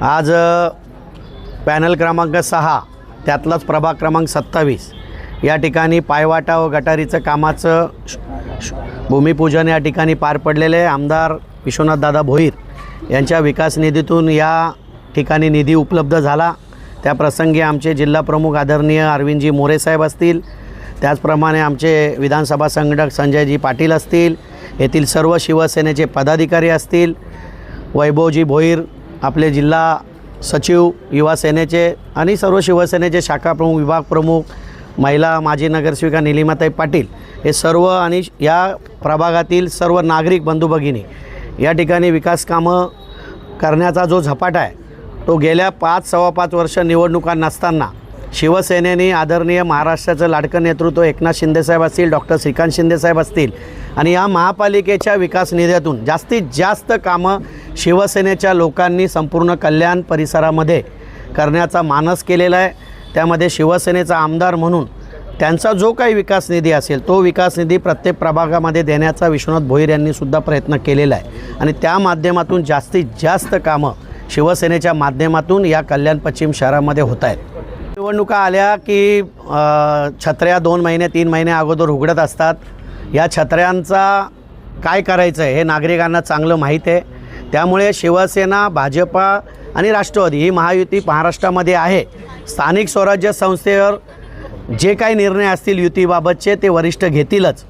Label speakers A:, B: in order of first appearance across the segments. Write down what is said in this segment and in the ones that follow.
A: आज पॅनल क्रमांक सहा त्यातलाच प्रभाग क्रमांक सत्तावीस. या ठिकाणी पायवाटा व गटारीचं कामाचं भूमिपूजन या ठिकाणी पार पडलेले आमदार विश्वनाथदादा भोईर यांच्या विकास निधीतून या ठिकाणी निधी उपलब्ध झाला. त्या प्रसंगी आमचे जिल्हाप्रमुख आदरणीय अरविंदजी मोरेसाहेब असतील. त्याचप्रमाणे आमचे विधानसभा संघटक संजयजी पाटील असतील. येथील सर्व शिवसेनेचे पदाधिकारी असतील. वैभवजी भोईर आपले जिल्हा सचिव युवा सेनेचे आणि सर्व शिवसेनेचे शाखा प्रमुख विभाग प्रमुख महिला माजी नगरसेविका निलिमाताई पाटील हे सर्व आणि या प्रभागातील सर्व नागरिक बंधू भगिनी या ठिकाणी विकास कामं करण्याचा जो झपाटा आहे तो गेल्या पाच सव्वा पाच वर्ष निवडणुका नसताना शिवसेनेने आदरणीय महाराष्ट्राचं लाडकं नेतृत्व एकनाथ शिंदेसाहेब असतील डॉक्टर श्रीकांत शिंदेसाहेब असतील आणि या महापालिकेच्या विकास निधीतून जास्तीत जास्त कामं शिवसेनेच्या लोकांनी संपूर्ण कल्याण परिसरामध्ये करण्याचा मानस केलेला आहे. त्यामध्ये शिवसेनेचा आमदार म्हणून त्यांचा जो काही विकास निधी असेल तो विकास निधी प्रत्येक प्रभागामध्ये देण्याचा विश्वनाथ भोईर यांनी सुद्धा प्रयत्न केलेला आहे. आणि त्या माध्यमातून जास्तीत जास्त कामं शिवसेनेच्या माध्यमातून या कल्याण पश्चिम शहरामध्ये होत आहेत. निवडणुका आल्या की छत्र्या दोन महिने तीन महिने अगोदर उघडत असतात. या छत्र्यांचा काय करायचं आहे हे नागरिकांना चांगलं माहीत आहे. त्यामुळे शिवसेना भाजपा आणि राष्ट्रवादी ही महायुती महाराष्ट्रामध्ये आहे. स्थानिक स्वराज्य संस्थेवर जे काही निर्णय असतील युतीबाबतचे ते वरिष्ठ घेतीलच.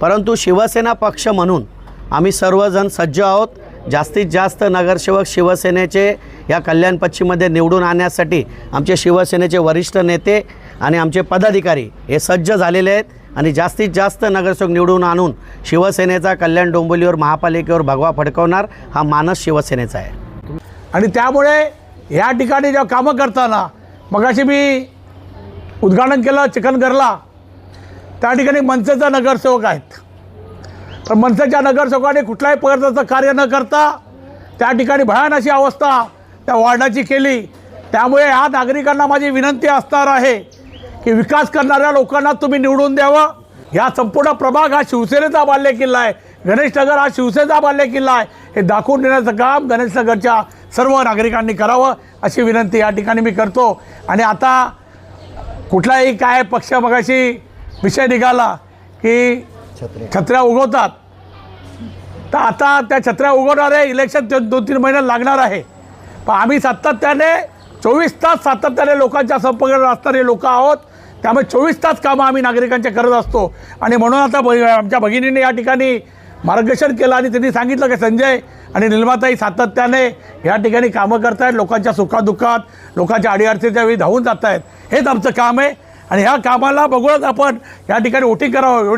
A: परंतु शिवसेना पक्ष म्हणून आम्ही सर्वजण सज्ज आहोत. जास्तीत जास्त नगरसेवक शिवसेनेचे या कल्याण पश्चिममध्ये निवडून आणण्यासाठी आमचे शिवसेनेचे वरिष्ठ नेते आणि आमचे पदाधिकारी हे सज्ज झालेले आहेत. आणि जास्तीत जास्त नगरसेवक निवडून आणून शिवसेनेचा कल्याण डोंबिवलीवर महापालिकेवर भगवा फडकवणार हा मानस शिवसेनेचा आहे.
B: आणि त्यामुळे या ठिकाणी जेव्हा कामं करताना मगाशी मी उद्घाटन केलं चिकनगरला त्या ठिकाणी मनसेचा नगरसेवक आहेत. पण मनसेच्या नगरसेवकाने कुठल्याही प्रकारचं कार्य न करता त्या ठिकाणी भयान अशी अवस्था त्या वॉर्डाची केली. त्यामुळे ह्या नागरिकांना माझी विनंती असणार आहे की विकास करणाऱ्या लोकांना तुम्ही निवडून द्यावं. ह्या संपूर्ण प्रभाग हा शिवसेनेचा बाल्य किल्ला आहे. गणेशनगर हा शिवसेनेचा बाल्य किल्ला आहे. हे दाखवून देण्याचं काम गणेशनगरच्या सर्व नागरिकांनी करावं अशी विनंती या ठिकाणी मी करतो. आणि आता कुठलाही काय पक्ष मगाशी विषय निघाला की छत्र्या. उगवतात. तर आता त्या छत्र्या उगवणारे इलेक्शन ते दोन तीन महिने लागणार आहे. पण आम्ही सातत्याने चोवीस तास सातत्याने लोकांच्या संपर्कात असणारे लोक आहोत. त्यामुळे चोवीस तास कामं आम्ही नागरिकांच्या करत असतो. आणि म्हणून आता भ आमच्या भगिनीने या ठिकाणी मार्गदर्शन केलं आणि त्यांनी सांगितलं की संजय आणि निर्माताई सातत्याने या ठिकाणी कामं करतायत लोकांच्या सुखादुःखात लोकांच्या अडीअडचणीच्या वेळी धावून जात आहेत हेच आमचं काम आहे. आणि ह्या कामाला बघूनच आपण या ठिकाणी वोटिंग करावं. एवढी